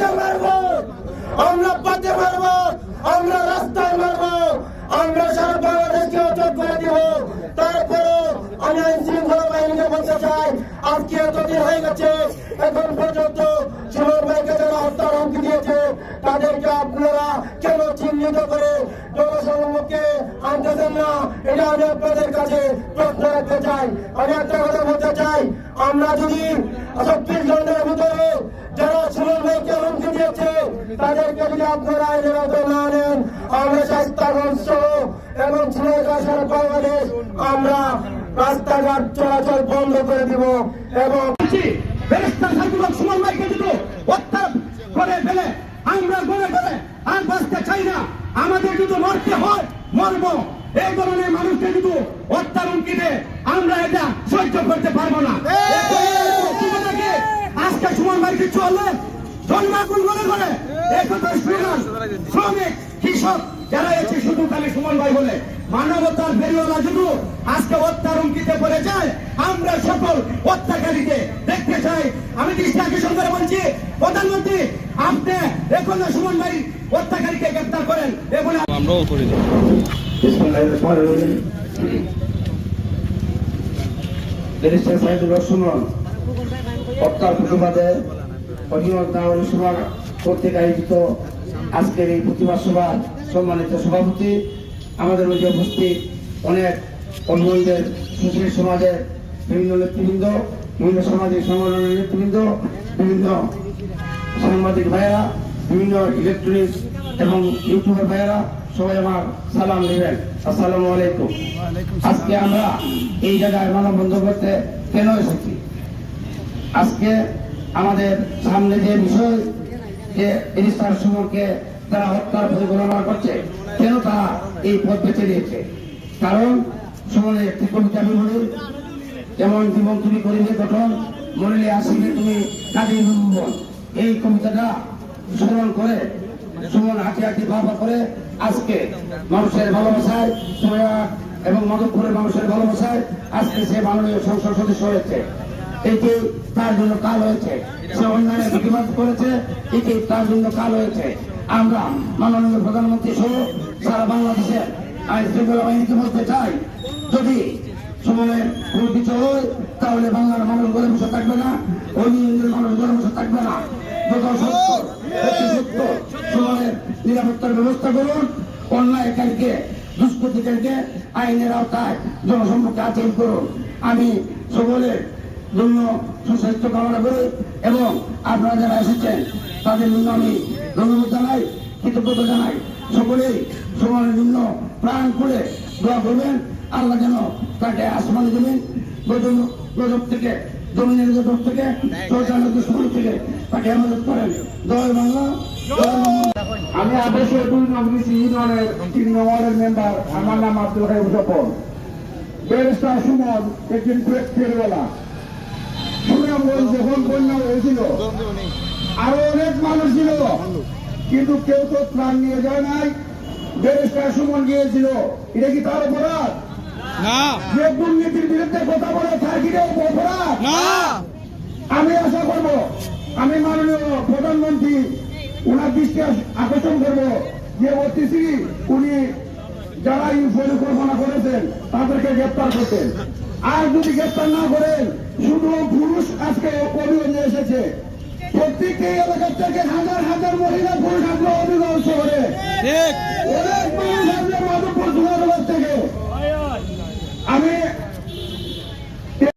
পাতে মারবো। আমরা পাতে মারবো। আমরা রাস্তায় মারবো। আমরা সারা বাংলাদেশকে অচল করে দিব। তারপরও আমি আইন বাহিনীকে বলতে চাই, আজকে এতদিন হয়ে গেছে, এখন পর্যন্ত সুমন ভাইকে যারা হত্যার হুমকি দিয়েছে, তাদেরকে আপনারা কেন চিহ্নিত করে জনসমুখে আনতেছেন না? এটা আমি আপনাদের কাছে প্রশ্ন রাখতে চাই। আমি একটা কথা বলতে চাই, আমরা যদি চব্বিশ ঘণ্টার তাদেরকে যদি আপনারা আওতায় না নেন আমরা স্বাস্থ্যগঞ্জ এবং সারা বাংলাদেশ আমরা রাস্তাঘাট চলাচল বন্ধ করে দিব এবং ব্যারিস্টার সাইদুল সুমন ভাইকে যদি হত্যা করে ফেলে আমরা গড়ে ফেলে আর বাঁচতে চাই না। আমাদের যদি মরতে হয় মরব। এই ধরনের মানুষকে যদি হত্যার হুমকি আমরা এটা সহ্য করতে পারব না। তোমাদেরকে আজকে সুমন ভাই কিছু হলে জন্মাকুল মনে করে স্লোগান শ্রমিক কৃষক যারা এসে শুধু খালি সুমন ভাই বলে। মানবতার বেরিওয়ালা শুধু আজকে হত্যার হুমকিতে পড়ে যায় আমরা সকল হত্যাকারীকে দেখতে চাই। আমি দৃষ্টি আকর্ষণ করে বলছি প্রধানমন্ত্রী আপনি এখন সুমন ভাই হত্যাকারীকে গ্রেপ্তার করেন এবং আমরাও করি। না ব্যারিস্টার হত্যার প্রতিবাদে অধীনত নাগরিক সভা কর্তৃক আয়োজিত আজকের এই প্রতিবাদ সভার সম্মানিত সভাপতি, আমাদের মধ্যে উপস্থিত অনেক অনুমোদনের সুশীল সমাজের বিভিন্ন নেতৃবৃন্দ, বিভিন্ন সামাজিক সংগঠনের নেতৃবৃন্দ, বিভিন্ন সাংবাদিক ভাইয়েরা, বিভিন্ন ইলেকট্রনিক্স এবং ইউটিউবের ভাইয়েরা, সবাই আমার সালাম নেবেন। আসসালামু আলাইকুম। আজকে আমরা এই জায়গায় মানববন্ধন করতে কেন এসেছি? আজকে আমাদের সামনে যে বিষয় যে ইনিস্টার সুমনকে তারা হত্যার পরিকল্পনা করছে, কেন তারা এই পথ বেছে নিয়েছে? কারণ সুমনের একটি কবিতা আমি যেমন জীবন তুমি করিলে গঠন মরিলে আসিলে তুমি কাজে ভুবন এই কবিতাটা স্মরণ করে সুমন হাঁটি হাঁটি বাবা করে আজকে মানুষের ভালোবাসায় সোয়া এবং মাধবপুরের মানুষের ভালোবাসায় আজকে সে মাননীয় সংসদ সদস্য হয়েছে। এটি তার জন্য কাল হয়েছে। সে অন্যায়ের প্রতিবাদ করেছে এটি তার জন্য কাল হয়েছে। আমরা মাননীয় প্রধানমন্ত্রী সহ সারা বাংলাদেশের আইন শৃঙ্খলা বাহিনীকে বলতে চাই, যদি সময়ের কিছু হয় তাহলে বাংলার মানুষ গড়ে বসে থাকবে না ইন্দ্রের মানুষ গড়ে বসে থাকবে না। যত সত্য সত্য সময়ের নিরাপত্তার ব্যবস্থা করুন অন্যায়কারীকে দুষ্কৃতিকারীকে আইনের আওতায় জনসম্মুখে আচরণ করুন। আমি সকলের জন্য সুস্বাস্থ্য কামনা করি। এবং আপনারা যারা এসেছেন, তাদের জন্য আমি ধন্যবাদ জানাই, কৃতজ্ঞতা জানাই। সকলেই সমানের জন্য প্রাণ করে দোয়া করবেন। আল্লাহ যেন তাকে আসমানে দেবেন গজব থেকে, জমিনের গজব থেকে দুশ্মন থেকে তাকে হেফাজত করেন। জয় বাংলা আমি আদর্শ দুই নম্বর ইউনিয়নের তিন নম্বরের মেম্বার, আমার নাম আব্দুল হাইব জপন ব্যারিস্টার সুমন, একদিন ফেরবেলা যখন বন্যা হয়েছিল আরও অনেক মানুষ ছিল কিন্তু কেউ তো প্রাণ নিয়ে যায় নাই। ব্যারিস্টার সুমন গিয়েছিল এটা কি তার অপরাধ? যে দুর্নীতির বিরুদ্ধে কথা বলে তার কি অপরাধ? আমি আশা করব আমি মাননীয় প্রধানমন্ত্রী ওনার দৃষ্টি আকর্ষণ করব যে অতিথি উনি যারা এই পরিকল্পনা করেছেন তাদেরকে গ্রেপ্তার করতেন আর যদি গ্রেপ্তার না করেন শুধু পুরুষ আজকে অভিযোগ নিয়ে এসেছে। প্রত্যেকটি এলাকার থেকে হাজার হাজার মহিলা পুরুষ আগ্রহ অভিযোগ ওরা